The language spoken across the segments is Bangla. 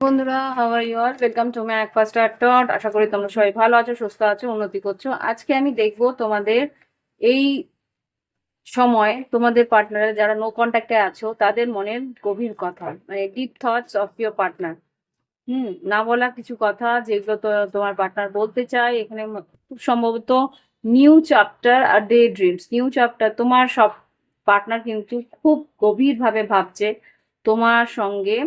বন্ধুরা how are you all welcome to my এক ফার্স্ট ডট আশা করি তোমরা সবাই ভালো আছো, সুস্থ আছো, উন্নতি করছ। আজকে আমি দেখব তোমাদের এই সময় তোমাদের পার্টনার যারা নো কন্ট্যাক্টে আছো, তাদের মনের গভীর কথা মানে deep thoughts of your partner hmm, না বলা কিছু কথা যেগুলো তো তোমার পার্টনার বলতে চায়। এখানে খুব সম্ভবত নিউ চ্যাপ্টার আর ডে ড্রিমস নিউ চ্যাপ্টার তোমার সব পার্টনার কিন্তু খুব গভীরভাবে ভাবছে তোমার সঙ্গে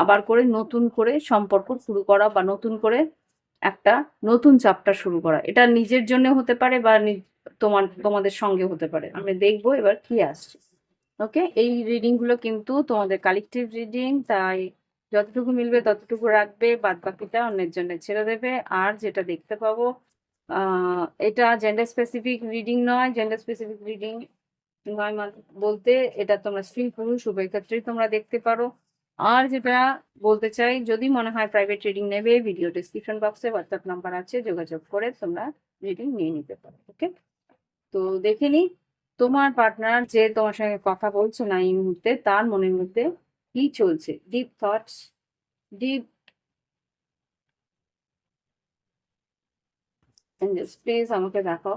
আবার করে নতুন করে সম্পর্ক শুরু করা বা নতুন করে একটা নতুন চাপটা শুরু করা। এটা নিজের জন্য হতে পারে বা তোমার, তোমাদের সঙ্গে হতে পারে। আমি দেখব এবার কি আসছে। ওকে এই রিডিংগুলো কিন্তু তোমাদের কালেকটিভ রিডিং তাই যতটুকু মিলবে ততটুকু রাখবে বাদ বাকিটা অন্যের জন্য ছেড়ে দেবে। আর যেটা দেখতে পাবো এটা জেন্ডার স্পেসিফিক রিডিং নয়। জেন্ডার স্পেসিফিক রিডিং নয় মানে বলতে এটা তোমরা স্ত্রী পুরুষ উভয় ক্ষেত্রেই তোমরা দেখতে পারো। আর যেটা বলতে চাই, যদি মনে হয় প্রাইভেট রিডিং নেবে ভিডিও ডিসক্রিপশন বক্সে হোয়াটসঅ্যাপ নাম্বার আছে, যোগাযোগ করে তোমরা রিডিং নিয়ে নিতে পারো ওকে তো দেখে নি তোমার পার্টনার যে তোমার সঙ্গে কথা বলছে না এই মুহূর্তে, তার মনের মধ্যে কি চলছে? ডিপ থটস ডিপ প্লিজ আমাকে দেখো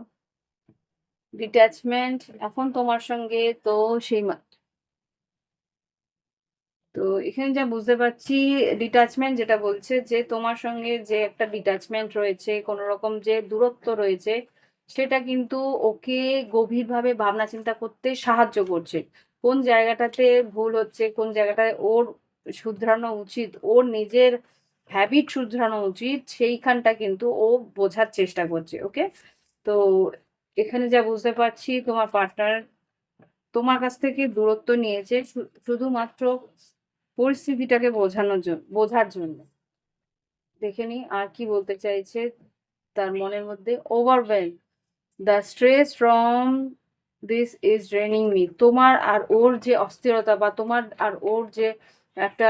ডিট্যাচমেন্ট এখন তোমার সঙ্গে তো সেই তো এখানে যা বুঝতে পারছি ডিটাচমেন্ট যেটা বলছে যে তোমার সঙ্গে যে একটা ডিটাচমেন্ট রয়েছে, কোনো রকম যে দূরত্ব রয়েছে, সেটা কিন্তু ওকে গভীরভাবে ভাবনা চিন্তা করতে সাহায্য করছে। কোন জায়গাটাতে ভুল হচ্ছে, কোন জায়গাটায় ওর শুধরানো উচিত, ওর নিজের হ্যাবিট শুধরানো উচিত, সেইখানটা কিন্তু ও বোঝার চেষ্টা করছে, ওকে? তো এখানে যা বুঝতে পারছি, তোমার পার্টনার তোমার কাছ থেকে দূরত্ব নিয়েছে শুধুমাত্র পরিস্থিতিটাকে বোঝানোর জন্য বোঝার জন্য। দেখে নি আর কি বলতে চাইছে তার মনের মধ্যে overwhelm the stress from this is draining me তোমার আর ওর যে অস্থিরতা বা তোমার আর ওর যে একটা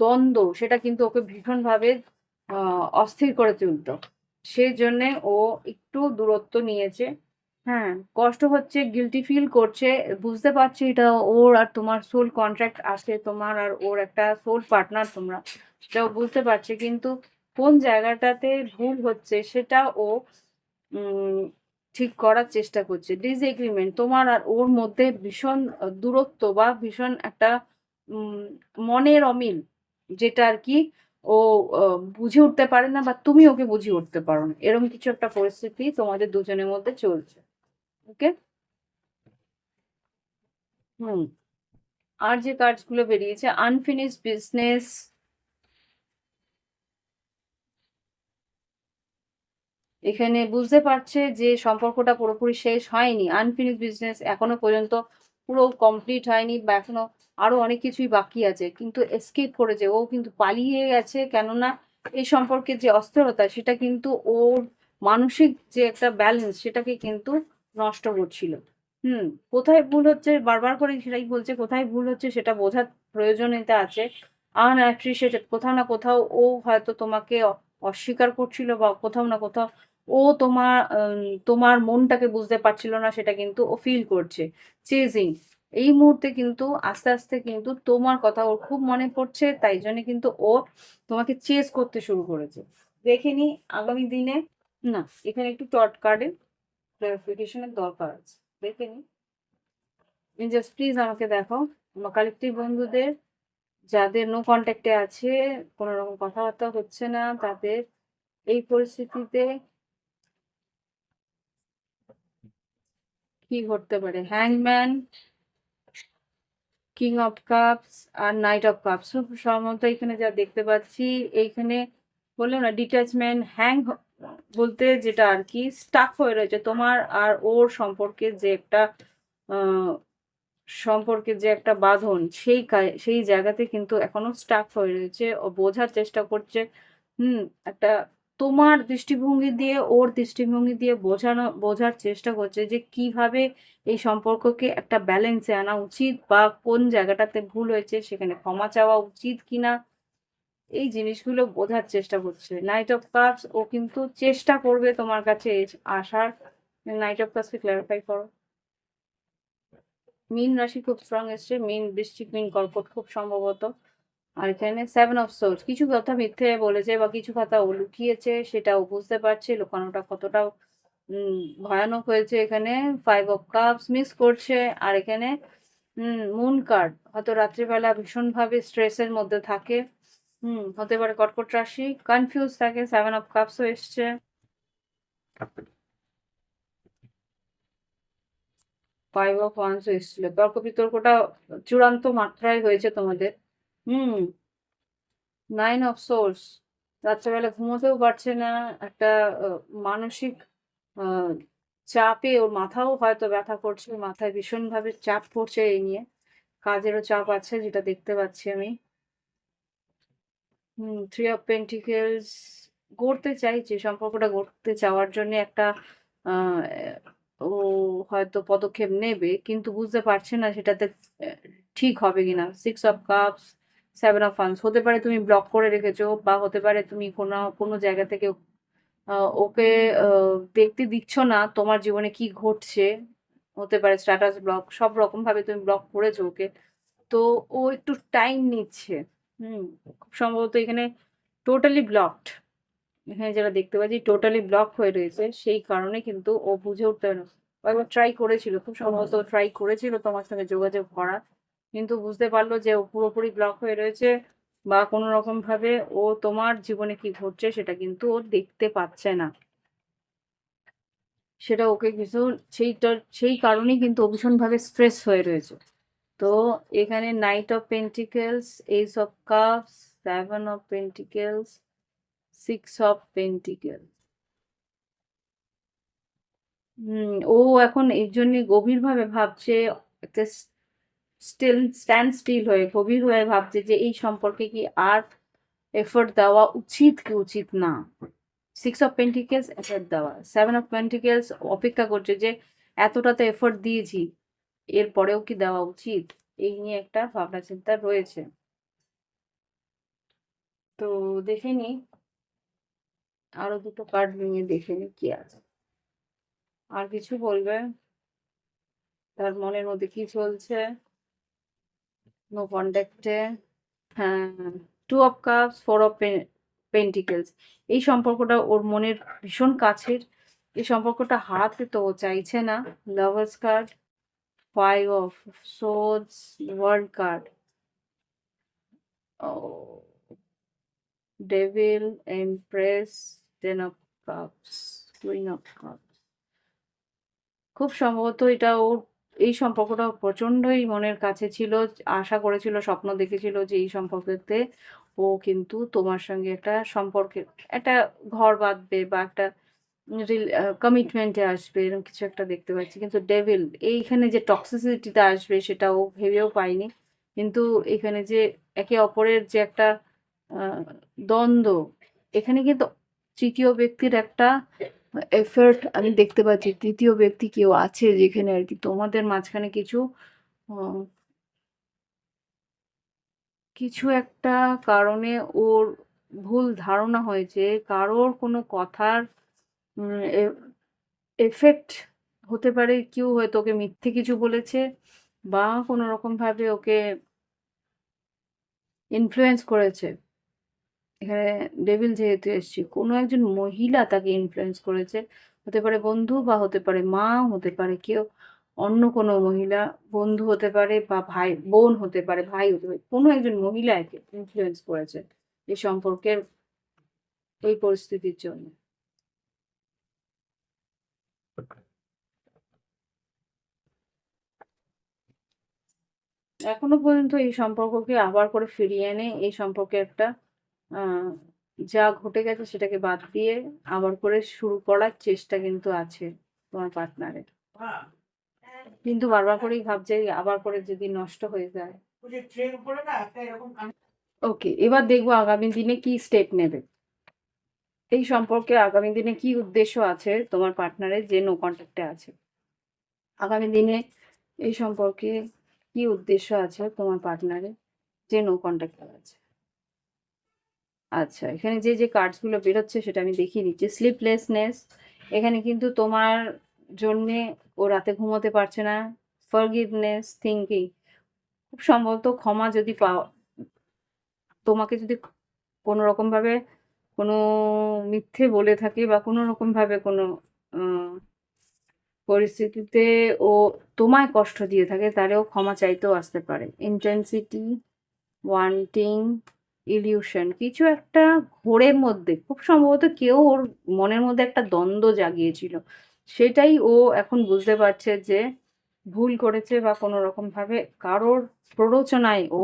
দ্বন্দ্ব, সেটা কিন্তু ওকে ভীষণভাবে অস্থির করে তুলতো। সেই জন্যে ও একটু দূরত্ব নিয়েছে। হ্যাঁ কষ্ট হচ্ছে গিলটি ফিল করছে, বুঝতে পারছি এটা ওর আর তোমার সোল কন্ট্রাক্ট আসে তোমার আর ওর একটা সোল পার্টনার তোমরা। সেটাও বুঝতে পারছে, কিন্তু কোন জায়গাটাতে ভুল হচ্ছে সেটা ও ঠিক করার চেষ্টা করছে। ডিসএগ্রিমেন্ট তোমার আর ওর মধ্যে ভীষণ দূরত্ব বা ভীষণ একটা মনের অমিল, যেটা আর কি ও বুঝে উঠতে পারে না বা তুমি ওকে বুঝিয়ে উঠতে পারো না। এরকম কিছু একটা পরিস্থিতি তোমাদের দুজনের মধ্যে চলছে। ওকে? হুম। আর যে কার্ডসগুলো বেরিয়েছে আনফিনিশ বিজনেস এখানে বুঝতে পারছে যে সম্পর্কটা পুরোপুরি শেষ হয়নি। আনফিনিশ বিজনেস এখনও পর্যন্ত পুরো কমপ্লিট হয়নি বা এখনও আরও অনেক কিছুই বাকি আছে। কিন্তু এসকেপ করেছে। ও কিন্তু পালিয়ে গেছে। কেননা এই সম্পর্কে যে অস্থিরতা, সেটা কিন্তু ওর মানসিক যে একটা ব্যালেন্স সেটাকে কিন্তু নষ্ট করছিল। হুম, কোথায় ভুল হচ্ছে? বারবার করে সেটাই বলছে, কোথায় ভুল হচ্ছে সেটা বোঝার প্রয়োজনীয়তা আছে। আনঅ্যাপ্রিসিয়েটেড কোথাও না কোথাও ও হয়তো তোমাকে অস্বীকার করছিল বা কোথাও না কোথাও ও তোমার তোমার মনটাকে বুঝতে পারছিল না, সেটা কিন্তু ও ফিল করছে। চেজিং, এই মুহূর্তে কিন্তু আস্তে আস্তে কিন্তু তোমার কথা ওর খুব মনে পড়ছে, তাই জন্য কিন্তু ও তোমাকে চেজ করতে শুরু করেছে। দেখে নি আগামী দিনে, না, এখানে একটু টট কার্ডের ক্লারিফিকেশনের দরকার আছে। দেখে নি। জাস্ট প্লিজ আমাকে দেখো। আমার কালেক্টিভ বন্ধুদের, যাদের নো কন্ট্যাক্টে আছে, কোনো রকম কথাবার্তা হচ্ছে না, তাদের এই পরিস্থিতিতে কি ঘটতে পারে? হ্যাংম্যান কিং অফ কাপস আর নাইট অফ কাপস সম্ভবত এখানে যা দেখতে পাচ্ছি, এইখানে বললাম না ডিট্যাচমেন্ট হ্যাং বলতে যেটা আর কি স্টাক হয়ে রয়েছে, তোমার আর ওর সম্পর্কে যে একটা সম্পর্কে যে একটা বাঁধন, সেই সেই জায়গাতে কিন্তু এখনও স্টাক হয়ে রয়েছে, ও বোঝার চেষ্টা করছে, হুম, একটা তোমার দৃষ্টিভঙ্গি দিয়ে, ওর দৃষ্টিভঙ্গি দিয়ে বোঝানো, বোঝার চেষ্টা করছে যে কীভাবে এই সম্পর্ককে একটা ব্যালেন্সে আনা উচিত বা কোন জায়গাটাতে ভুল হয়েছে, সেখানে ক্ষমা চাওয়া উচিত কিনা এই জিনিসগুলো বোঝার চেষ্টা করছে। নাইট অফ কাপস ও কিন্তু চেষ্টা করবে তোমার কাছে আসার। নাইট অফ কাপসকে ক্লারিফাই করো। মীন রাশি খুব স্ট্রং এসছে। মীন বৃশ্চিক মীন কর্কট খুব সম্ভবত। আর এখানে সেভেন অফ সোর্স কিছু কথা মিথ্যে বলেছে বা কিছু কথা ও লুকিয়েছে, সেটাও বুঝতে পারছে। লুকানোটা কতটা ভয়ানক হয়েছে এখানে। ফাইভ অফ কাপস মিস করছে। আর এখানে মুন কার্ড হয়তো রাত্রিবেলা ভীষণভাবে স্ট্রেসের মধ্যে থাকে। হুম, হতে পারে কর্কট রাশি কনফিউজ থাকে সেভেন অফ কাপসও এসছে। ফাইভ অফ ওয়ান্সও এসেছিল। তর্ক বিতর্কটা চূড়ান্ত মাত্রায় হয়েছে তোমাদের। হুম নাইন অফ সোর্স রাত্রেবেলা ঘুমোতেও পারছে না, একটা মানসিক চাপে ওর মাথাও হয়তো ব্যথা করছে, মাথায় ভীষণভাবে চাপ পড়ছে এই নিয়ে। কাজেরও চাপ আছে, যেটা দেখতে পাচ্ছি আমি। হুম থ্রি অফ পেন্টিকেলস গড়তে চাইছে, সম্পর্কটা গড়তে চাওয়ার জন্য একটা ও হয়তো পদক্ষেপ নেবে, কিন্তু বুঝতে পারছে না সেটাতে ঠিক হবে কিনা। Six of cups seven of funds হতে পারে তুমি ব্লক করে রেখেছো, বা হতে পারে তুমি কোনো কোনো জায়গা থেকে ওকে দেখতে দিচ্ছ না তোমার জীবনে কি ঘটছে, হতে পারে স্ট্যাটাস ব্লক সব রকমভাবে তুমি ব্লক করেছ ওকে, তো ও একটু টাইম নিচ্ছে। হুম, খুব সম্ভবত এখানে টোটালি ব্লকড এখানে যেটা দেখতে পাচ্ছি টোটালি ব্লক হয়ে রয়েছে। সেই কারণে কিন্তু ও বুঝে উঠতে পারে একবার ট্রাই করেছিল, খুব সম্ভবত ট্রাই করেছিল তোমার সঙ্গে যোগাযোগ করার। কিন্তু বুঝতে পারল যে ও পুরোপুরি ব্লক হয়ে রয়েছে বা কোনো রকম ভাবে ও তোমার জীবনে কি ঘটছে সেটা কিন্তু ও দেখতে পাচ্ছে না। সেটা ওকে কিছু সেইটার, সেই কারণেই কিন্তু ও ভীষণভাবে স্ট্রেস হয়ে রয়েছে। তো এখানে knight of pentacles ace of cups seven of pentacles six of pentacles hmm, ও এখন এই জন্য গভীরভাবে ভাবছে, একটা স্টিল স্ট্যান্ড স্টিল হয়ে, গভীর হয়ে ভাবছে যে এই সম্পর্কে কি আর এফোর্ট দেওয়া উচিত কি উচিত না। সিক্স অফ পেন্টিকেলস এফোর্ট দেওয়া সেভেন অফ পেন্টিকেলস অপেক্ষা করছে যে এতটা তো এফোর্ট দিয়েছি। এরপরেও কি দেওয়া উচিত? এই নিয়ে একটা ভাবনা চিন্তা রয়েছে। তো দেখে নি আরও দুটো কার্ড নিয়ে দেখে নি কি আছে। আর কিছু বলবে? তার মনের মধ্যে কি চলছে? নো কন্ট্যাক্টে হ্যাঁ two of cups four of pentacles এই সম্পর্কটা ওর মনের ভীষণ কাছের। এই সম্পর্কটা হারাতে তো চাইছে না। Lovers card five of swords world card devil empress ten of cups queen of cups খুব সম্ভবত এটা ওর, এই সম্পর্কটা প্রচন্ডই মনের কাছে ছিল, আশা করেছিল, স্বপ্ন দেখেছিল যে এই সম্পর্কেতে ও কিন্তু তোমার সঙ্গে একটা সম্পর্কে একটা ঘর বাঁধবে বা একটা কমিটমেন্টে আসবে এরকম কিছু একটা দেখতে পাচ্ছি। কিন্তু ডেভিল এইখানে যে টক্সিসিটিটা আসবে সেটা ও ভেবেও পায়নি। কিন্তু এখানে যে একে অপরের যে একটা দ্বন্দ্ব, এখানে কিন্তু তৃতীয় ব্যক্তির একটা এফার্ট আমি দেখতে পাচ্ছি। তৃতীয় ব্যক্তি কেউ আছে যেখানে আর কি তোমাদের মাঝখানে কিছু কিছু একটা কারণে ওর ভুল ধারণা হয়েছে। কারোর কোনো কথার এফেক্ট হতে পারে কেউ হয়তো ওকে মিথ্যে কিছু বলেছে বা কোনো রকম ভাবে ওকে ইনফ্লুয়েন্স করেছে। এখানে ডেভিল যেহেতু এসছি, কোনো একজন মহিলা তাকে ইনফ্লুয়েন্স করেছে, হতে পারে বন্ধু বা হতে পারে মা, হতে পারে কেউ অন্য কোনো মহিলা, বন্ধু হতে পারে বা ভাই, বোন হতে পারে, ভাই হতে পারে, কোনো একজন মহিলা একে ইনফ্লুয়েন্স করেছে এই সম্পর্কের এই পরিস্থিতির জন্য। এখনও পর্যন্ত এই সম্পর্ককে আবার করে ফিরিয়ে এনে, এই সম্পর্কে একটা যা ঘটে গেছে সেটাকে বাদ দিয়ে আবার করে শুরু করার চেষ্টা কিন্তু আছে তোমার পার্টনারের। কিন্তু বারবার করেই ভাবছে আবার করে যদি নষ্ট হয়ে যায়। ওকে, এবার দেখব আগামী দিনে কি স্টেপ নেবে। এই সম্পর্কে আগামী দিনে কি উদ্দেশ্য আছে তোমার পার্টনারের যে নো কন্ট্যাক্টে আছে? আগামী দিনে এই সম্পর্কে কি উদ্দেশ্য আছে তোমার পার্টনারের যে নো কন্ট্যাক্টে আছে। আচ্ছা এখানে যে যে কার্ডসগুলো বেরোচ্ছে সেটা আমি দেখিয়ে দিচ্ছি। স্লিপলেসনেস এখানে কিন্তু তোমার জন্যে ও রাতে ঘুমোতে পারছে না। ফরগিভনেস থিঙ্কিং খুব সম্ভবত ক্ষমা যদি পাও, তোমাকে যদি কোনো রকমভাবে কোনো মিথ্যে বলে থাকে বা কোনো রকমভাবে কোনো পরিস্থিতিতে ও তোমায় কষ্ট দিয়ে থাকে তাহলেও ক্ষমা চাইতেও আসতে পারে। ইন্টেন্সিটি ওয়ান্টিং ইলিউশন কিছু একটা ঘোরের মধ্যে, খুব সম্ভবত কেউ ওর মনের মধ্যে একটা দ্বন্দ্ব জাগিয়েছিল। সেটাই ও এখন বুঝতে পারছে যে ভুল করেছে বা কোনো রকম ভাবে কারোর প্ররোচনায় ও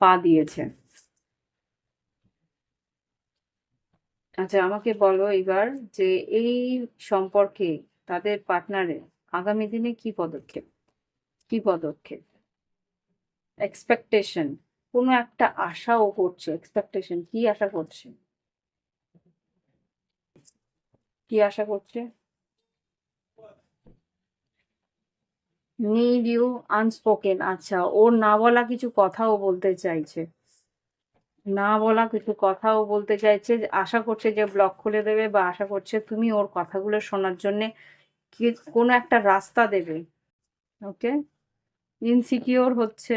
পা দিয়েছে। আচ্ছা আমাকে বলো এবার যে এই সম্পর্কে তাদের পার্টনারের আগামী দিনে কি পদক্ষেপ? কি পদক্ষেপ? এক্সপেকটেশন কোনো একটা আশাও করছে। এক্সপেকটেশন কি আশা করছে? কি আশা করছে? নিড ইউ আনস্পোকেন আচ্ছা ওর না বলা কিছু কথাও বলতে চাইছে। না বলা কিছু কথাও বলতে চাইছে আশা করছে যে ব্লক খুলে দেবে বা আশা করছে তুমি ওর কথাগুলো শোনার জন্যে কোনো একটা রাস্তা দেবে ওকে ইনসিকিওর হচ্ছে।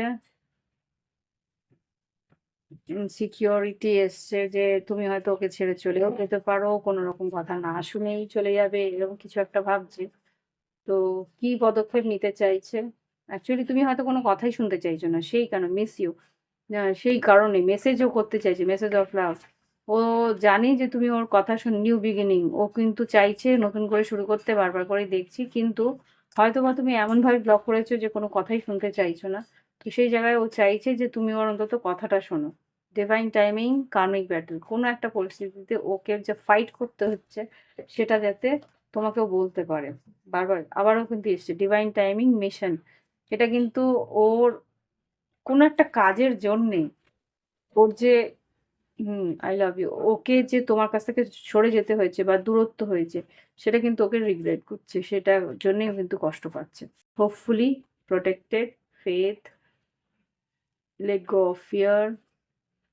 ইনসিকিউরিটি এসছে যে তুমি হয়তো ওকে ছেড়ে চলেও যেতে পারো, কোনো রকম কথা না শুনেই চলে যাবে, এরকম কিছু একটা ভাবছে। তো কি পদক্ষেপ নিতে চাইছে? অ্যাকচুয়ালি তুমি হয়তো কোনো কথাই শুনতে চাইছো না, সেই কেন মিস ইউ সেই কারণে মেসেজও করতে চাইছে মেসেজ অফ লাভ ও জানে যে তুমি ওর কথা শুন নিউ বিগিনিং ও কিন্তু চাইছে নতুন করে শুরু করতে, বারবার করে দেখছি, কিন্তু হয়তো বা তুমি এমনভাবে ব্লক করেছ যে কোনো কথাই শুনতে চাইছো না। তো সেই জায়গায় ও চাইছে যে তুমি ওর অন্তত কথাটা শোনো। ডিভাইন টাইমিং কার্মিক ব্যাটল কোনো একটা পরিস্থিতিতে ওকে যে ফাইট করতে হচ্ছে, সেটা যাতে তোমাকেও বলতে পারে। বারবার আবারও কিন্তু এসছে ডিভাইন টাইমিং মিশন এটা কিন্তু ওর কোনো একটা কাজের জন্যে, ওর যে হুম আই লাভ ইউ ওকে যে তোমার কাছ থেকে সরে যেতে হয়েছে বা দূরত্ব হয়েছে, সেটা কিন্তু ওকে রিগ্রেট করছে। সেটার জন্যেও কিন্তু কষ্ট পাচ্ছে। Hopefully protected faith let go of fear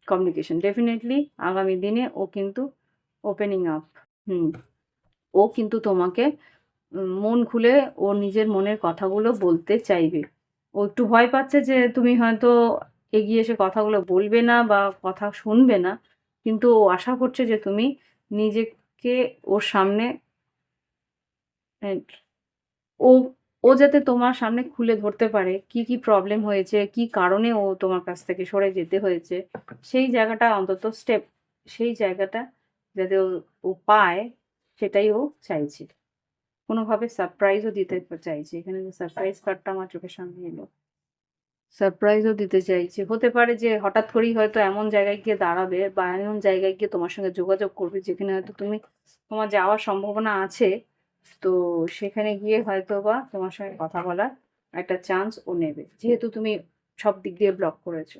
communication definitely আগামী দিনে ও কিন্তু ওপেনিং আপ হুম, ও কিন্তু তোমাকে মন খুলে ও নিজের মনের কথাগুলো বলতে চাইবে। ও একটু ভয় পাচ্ছে যে তুমি হয়তো এগিয়ে এসে কথাগুলো বলবে না বা কথা শুনবে না। কিন্তু ও আশা করছে যে তুমি নিজেকে ওর সামনে ও ও যাতে তোমার সামনে খুলে ধরতে পারে কি কি প্রবলেম হয়েছে, কি কারণে ও তোমার কাছ থেকে সরে যেতে হয়েছে, সেই জায়গাটা অন্তত স্টেপ সেই জায়গাটা যাতে ও ও পায় সেটাই ও চাইছে। কোনোভাবে সারপ্রাইজও দিতে চাইছে। এখানে যে সারপ্রাইজ কার্ডটা আমার চোখের সামনে এলো। সারপ্রাইজও দিতে চাইছে। হতে পারে যে হঠাৎ করেই হয়তো এমন জায়গায় গিয়ে দাঁড়াবে বা এমন জায়গায় গিয়ে তোমার সঙ্গে যোগাযোগ করবে যেখানে হয়তো তুমি তোমার যাওয়ার সম্ভাবনা আছে। তো সেখানে গিয়ে হয়তো বা তোমার সঙ্গে কথা বলার একটা চান্স ও নেবে। যেহেতু তুমি সব দিক দিয়ে ব্লক করেছ।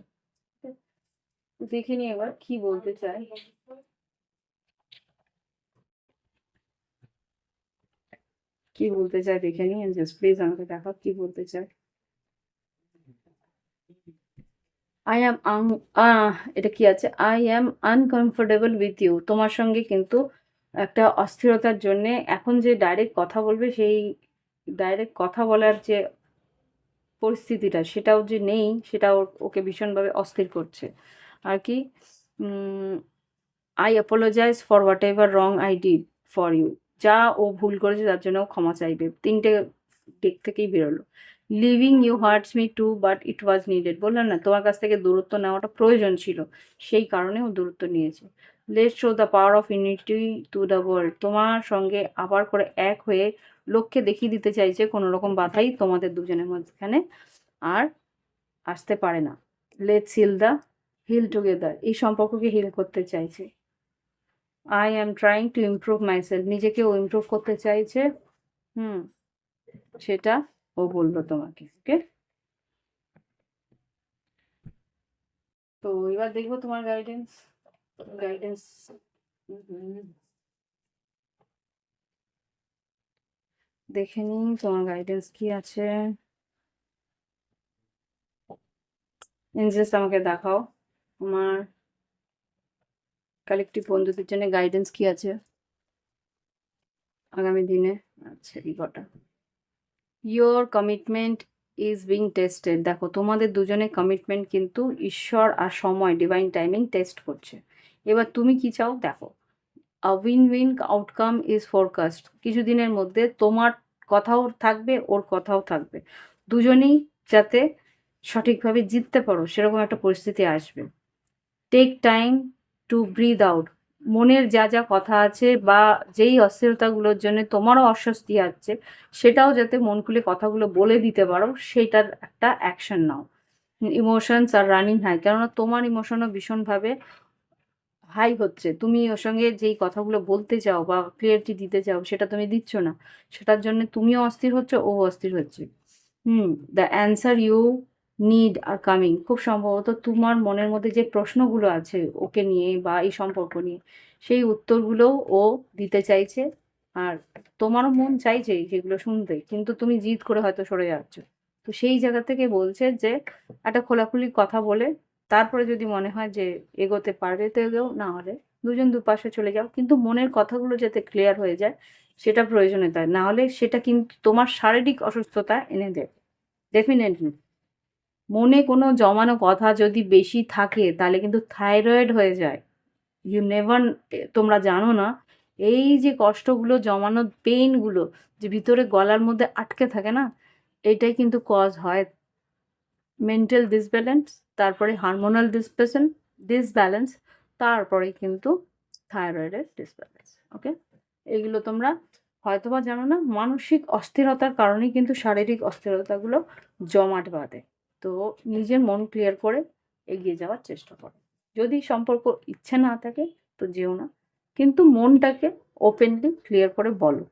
দেখে নি এবার কি বলতে চাই। কি বলতে চাই দেখে নি জাস্ট প্লিজ আমাকে দেখাও কি বলতে চাই। আই অ্যাম এটা কি আছে? I am uncomfortable with you তোমার সঙ্গে কিন্তু একটা অস্থিরতার জন্যে এখন যে ডাইরেক্ট কথা বলবে, সেই ডাইরেক্ট কথা বলার যে পরিস্থিতিটা, সেটাও যে নেই, সেটা ওকে ভীষণভাবে অস্থির করছে। আর কি? I apologise for whatever wrong I did for you যা ও ভুল করেছে, তার জন্য ক্ষমা চাইবে। তিনটে দিক থেকেই বেরোলো। Leaving you hurts me too but it was needed বললাম না, তোমার কাছ থেকে দূরত্ব নেওয়াটা প্রয়োজন ছিল। সেই কারণে ও দূরত্ব নিয়েছে। Let show the power of unity to the world তোমার সঙ্গে আবার করে এক হয়ে লোককে দেখিয়ে দিতে চাইছে, কোনো রকম বাধাই তোমাদের দুজনের মাঝখানে আর আসতে পারে না। Let's heal the hill together এই সম্পর্ককে হিল করতে চাইছে। I am trying to improve myself নিজেকে ও ইমপ্রুভ করতে চাইছে। হুম, সেটা ও বলল তোমাকে ওকে তো এবার দেখব তোমার গাইডেন্স গাইডেন্স দেখে নি তোমার গাইডেন্স কি আছে। ইনজেস আমাকে দেখাও তোমার কালেক্টিভ বন্ধুদের জন্য গাইডেন্স কি আছে। আগামী দিনে আচ্ছা এই কটা। Your commitment is being tested দেখো, তোমাদের দুজনের কমিটমেন্ট কিন্তু ঈশ্বর আর সময় ডিভাইন টাইমিং টেস্ট করছে। এবার তুমি কি চাও? দেখো win win outcome is forecast কিছুদিনের মধ্যে তোমার কথাও থাকবে, ওর কথাও থাকবে। দুজনেই যাতে সঠিকভাবে জিততে পারো, সেরকম একটা পরিস্থিতি আসবে। Take time to breathe out মনের যা যা কথা আছে বা যেই অস্থিরতাগুলোর জন্য তোমারও অস্বস্তি আছে, সেটাও যাতে মন খুলে কথাগুলো বলে দিতে পারো সেটার একটা অ্যাকশন নাও। ইমোশনস আর রানিং হাই কেননা তোমার ইমোশনও ভীষণভাবে হাই হচ্ছে। তুমি ওর সঙ্গে যেই কথাগুলো বলতে চাও বা ক্লিয়ারিটি দিতে চাও, সেটা তুমি দিচ্ছ না। সেটার জন্য তুমিও অস্থির হচ্ছে, ও অস্থির হচ্ছে। হুম the answer you need are coming খুব সম্ভবত তোমার মনের মধ্যে যে প্রশ্নগুলো আছে ওকে নিয়ে বা এই সম্পর্ক নিয়ে, সেই উত্তরগুলোও ও দিতে চাইছে। আর তোমারও মন চাইছে সেগুলো শুনতে, কিন্তু তুমি জিদ করে হয়তো সরে যাচ্ছ। তো সেই জায়গা থেকে বলছে যে একটা খোলাখুলি কথা বলে, তারপরে যদি মনে হয় যে এগোতে পারবে তো এগোও, না হলে দুজন দুপাশে চলে যাও। কিন্তু মনের কথাগুলো যাতে ক্লিয়ার হয়ে যায়, সেটা প্রয়োজনে তাই না হলে সেটা কিন্তু তোমার শারীরিক অসুস্থতা এনে দেবে ডেফিনেটলি মনে কোনো জমানো কথা যদি বেশি থাকে, তাহলে কিন্তু থাইরয়েড হয়ে যায়। ইউ নেভার তোমরা জানো না, এই যে কষ্টগুলো, জমানো পেইনগুলো যে ভিতরে গলার মধ্যে আটকে থাকে না, এটাই কিন্তু কজ হয়। মেন্টাল ডিসব্যালেন্স তারপরে হারমোনাল ডিসপেশন ডিসব্যালেন্স তারপরে কিন্তু থাইরয়েডের ডিসব্যালেন্স ওকে এগুলো তোমরা হয়তোবা জানো না, মানসিক অস্থিরতার কারণেই কিন্তু শারীরিক অস্থিরতাগুলো জমাট বাঁধে। তো নিজের মন ক্লিয়ার করে এগিয়ে যাওয়ার চেষ্টা করো। যদি সম্পর্ক ইচ্ছে না থাকে, তো যেও না। কিন্তু মনটাকে ওপেনলি ক্লিয়ার করে বলো।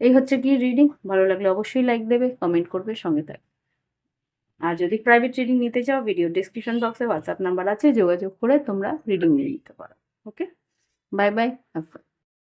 এই হচ্ছে কি রিডিং ভালো লাগলে অবশ্যই লাইক দেবে কমেন্ট করবে, সঙ্গে থাকবে। আর যদি প্রাইভেট রিডিং নিতে চাও ভিডিও ডিসক্রিপশন বক্সে হোয়াটসঅ্যাপ নাম্বার আছে, যোগাযোগ করে তোমরা রিডিং নিয়ে নিতে পারো। Okay bye bye have